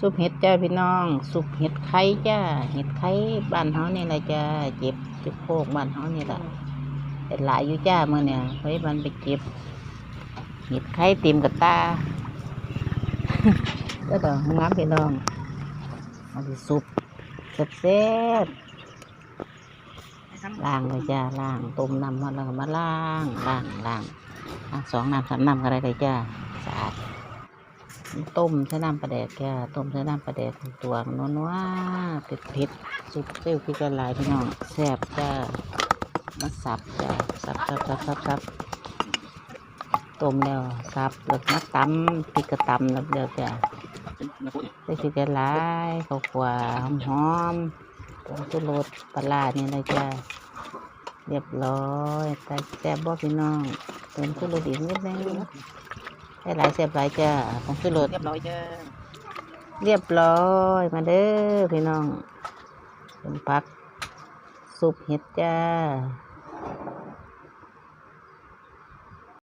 ซุปเห็ดจ้าพี่น้อง ซุปเห็ดไข่จ้า เห็ดไข่บ้านเฮานี่แหละจ้า เจ็บจุกโคกบ้านเฮานี่แหละเป็นหลายอยู่จ้าเมื่อเนี่ยไว้มันไปเก็บ เห็ดไข่เต็มกระตาก็ต้องงามพี่น้องเอาไปซุปแซ่บๆล้างเลยจ้าล้างต้มน้ำมันแล้วก็มาล้างล้างล้างล้างสองน้ำสามน้ำก็ได้เลยจ้าสะอาด ต้มใช้น้ำปลาแดกแกต้มใช้น้ำปลาแดกตัวนัวนัวเผ็ดเผ็ดๆสุดเซลลพริกละลายพี่น้องแซ่บจ้ามาสับจ้าสับสับสับสับสับต้มแล้วสับแล้วมาตำพริกกระตำแล้วเดียวจ้าใส่พริกละลายข้าวคั่วหอมหอมๆผงชูรสปลาร้านี่เลยจ้าเรียบร้อยแต่แซ่บบ่พี่น้องเติมชูรสอีกนิดนึง ได้หลายเสียบหลายจ้าผมคือรถเรียบร้อยจ้าเรียบร้อยมาเด้อพี่น้องเป็นพักซุปเห็ดจ้า